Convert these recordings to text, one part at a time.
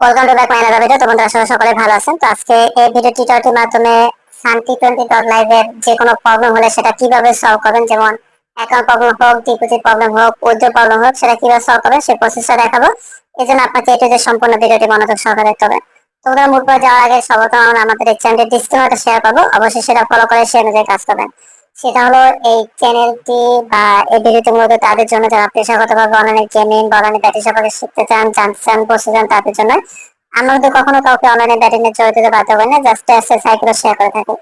Welcome to video তোমাদের আসলে সকলে ভালো আছেন? তো আজকে এই ভিডিও মাধ্যমে শান্তি টোয়েন্টি ডট লাইভের যে কোনো প্রবলেম হলে সেটা কীভাবে সলভ যেমন অ্যাকাউন্ট প্রবলেম হোক ডিপোজিট প্রবলেম হোক প্রবলেম হোক, সেটা কীভাবে সলভ সেই প্রসেসটা দেখাবো। আপনাকে এটি যে সম্পূর্ণ ভিডিওটি মনোযোগ সহকারে দেখতে হবে। তোমরা মূল পর্যায়ে যাওয়ার আগে সর্বপ্রথম আমরা আমাদের ডিসক্রিপশনটা শেয়ার করব। অবশ্যই সেটা ফলো করে সেই অনুযায়ী কাজ করবেন। সেটা হলো এই চ্যানেলটি বা এই ভিডিওটি মূলত তাদের জন্য যারা পেশাগতভাবে অনলাইনে গেমিং বা অনলাইনে ব্যাটিং সম্পর্কে শিখতে চান, জানতে চান বসতে চান, তাদের জন্য আমরা কিন্তু কখনো কাউকে অনলাইনে ব্যাটিং এ জড়িত বাধ্য করি না জাস্ট এক্সারসাইজ করে শেয়ার করে থাকি।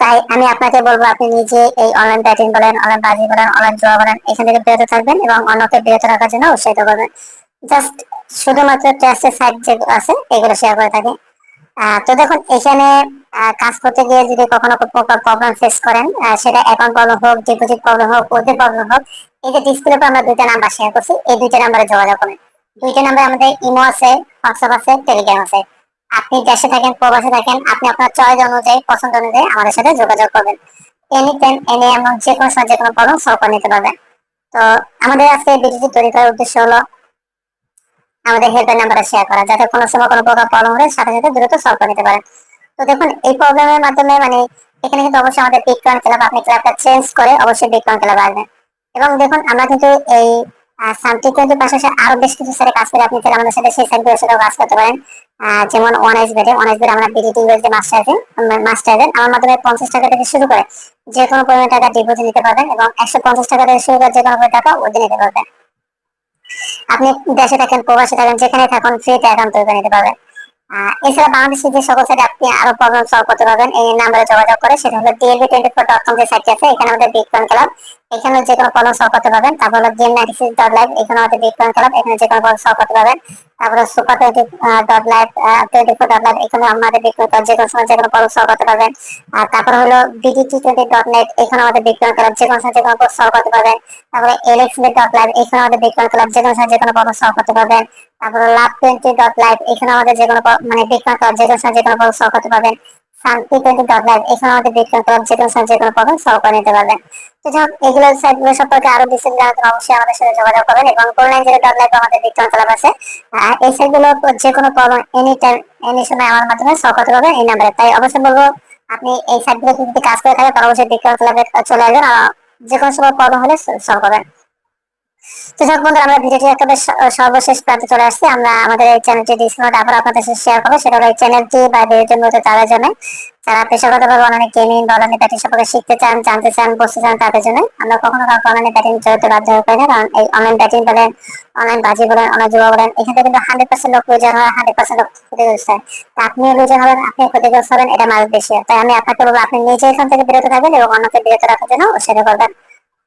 তাই আমি আপনাকে বলব, আপনি নিজে এই অনলাইন ব্যাটিং বলেন অনলাইন বাজি বলেন অনলাইন জোয়া বলেন, এখান থেকে বিরত থাকবেন এবং অন্যকে বিরত রাখার জন্য উৎসাহিত করবেন। জাস্ট শুধুমাত্র টেস্টের সাইট যেগুলো আছে, এগুলো শেয়ার করে থাকি। তো দেখুন, এখানে কাজ করতে গিয়ে যদি কখনো প্রবলেম ফেস করেন সেটা অ্যাকাউন্ট প্রবলেম হোক ডিপোজিট প্রবলেম হোক, ওদের প্রবলেম হোক, এই যে ডিসপ্লে আমরা দুইটা নাম্বার শেয়ার করছি, এই দুইটা নাম্বারে যোগাযোগ করবেন দুইটা নাম্বার আমাদের ইমো আছে হোয়াটসঅ্যাপ আছে টেলিগ্রাম আছে। আপনি দেশে থাকেন, প্রবাসে থাকেন, আপনি আপনার চয়েস অনুযায়ী, পছন্দ অনুযায়ী আমাদের সাথে যোগাযোগ করবেন। এনি টাইম এনি এমন যে কোনো সময় যে কোনো প্রবলেম সলভ করে নিতে পারবেন। তো আমাদের আজকে ভিডিওটি তৈরি করার উদ্দেশ্য হলো আমাদের হেল্পলাইন নাম্বারটা শেয়ার করা, যাতে কোনো সময় কোনো প্রকার প্রবলেম হলে সাথে সাথে দ্রুত সলভ করে নিতে পারেন। তো দেখুন, এই প্রবলেমের মাধ্যমে মানে এখানে কিন্তু অবশ্যই আমাদের বিটকয়েন ক্লাব আপনি ক্লাবটা চেঞ্জ করে অবশ্যই বিটকয়েন ক্লাব আসবেন। এবং দেখুন, আমরা কিন্তু এই সামথিং টোয়েন্টির পাশাপাশি আরও বেশ কিছু সাইটে কাজ করে। আপনি চাইলে আমাদের সাথে সেই সাইটগুলোর সাথেও কাজ করতে পারেন। যেমন ওয়ান এস বেডে ওয়ান এস বেডে আমরা বিডিটি যে মাস্টার আছেন মাস্টার আছেন আমার মাধ্যমে পঞ্চাশ টাকা থেকে শুরু করে যে কোনো পরিমাণ টাকা ডিপোজিট নিতে পারবেন এবং একশো পঞ্চাশ টাকা থেকে শুরু করে যে কোনো টাকা ওদের নিতে পারবেন। আপনি দেশে থাকেন, প্রবাসে থাকেন যেখানে থাকুন ফ্রিতে অ্যাকাউন্ট তৈরি করে নিতে পারবেন। এছাড়া বাংলাদেশের যে সকল সাইটে আপনি আরও প্রবলেম সলভ করতে পারবেন, এই নাম্বারে যোগাযোগ করে, সেটা হলো DLB twenty four dot com যে সাইটটি আছে, এখানে আমাদের বিটকয়েন ক্লাব এখানে যে কোনো প্রবলেম সলভ করতে পারবেন তারপর হলো game ninety six dot live এখানে আমাদের বিটকয়েন ক্লাব এখানে যে কোনো প্রবলেম সলভ করতে পারবেন তারপরে super twenty dot live twenty four dot live এখানে আমাদের বিটকয়েন ক্লাব যে কোনো সময় যে কোনো প্রবলেম সলভ করতে পারবেন আর তারপর হলো বিডিটি টোয়েন্টি ডট নেট এখানে আমাদের বিটকয়েন ক্লাব যে কোনো সময় যে কোনো প্রবলেম সলভ করতে পারবেন তারপরে এলএক্স ডট লাইভ এখানে আমাদের বিটকয়েন ক্লাব যে কোনো সময় যে কোনো প্রবলেম সলভ করতে পারবেন তারপরে লাভ টোয়েন্টি ডট লাইভ এখানে আমাদের যে কোনো মানে বিটকয়েন ক্লাব যে কোনো সময় যে কোনো প্রবলেম সলভ করতে পারবেন ক্লাব যে কোনো এনি টাইম এনি সময় আমার মাধ্যমে এই নাম্বারে তাই অবশ্যই বলব, আপনি এই সাইটগুলো যদি কাজ করে থাকেন অবশ্যই চলে আসবেন যে কোনো সময় প্রবলেম হলে সলভ করবেন। তো যাক বন্ধুরা, আমরা ভিডিওটি একেবারে সর্বশেষ প্রান্তে চলে আসছি। আমরা আমাদের এই চ্যানেলটি ডিসকাউন্ট আবার আপনাদের সাথে শেয়ার করব। সেটা হলো এই চ্যানেলটি বা ভিডিওটির মধ্যে তাদের জন্য যারা পেশাগতভাবে অনলাইনে গেমিং বা অনলাইনে ব্যাটিং সম্পর্কে শিখতে চান, জানতে চান, বুঝতে চান তাদের জন্য আমরা কখনো কাউকে অনলাইনে ব্যাটিং জড়িত বাধ্য হয়ে পারি না। কারণ এই অনলাইন ব্যাটিং বলেন অনলাইন বাজি বলেন অনলাইন জুয়া বলেন, এখানে কিন্তু হান্ড্রেড পার্সেন্ট লোক লুজার হয় হান্ড্রেড পার্সেন্ট লোক ক্ষতিগ্রস্ত হয়। আপনিও লুজার হবেন আপনি ক্ষতিগ্রস্ত হবেন, এটা বেশি হয়। তাই আমি আপনাকে বলব, আপনি নিজে এখান থেকে বিরত থাকবেন এবং অন্যকে বিরত রাখার জন্য উৎসাহিত করবেন।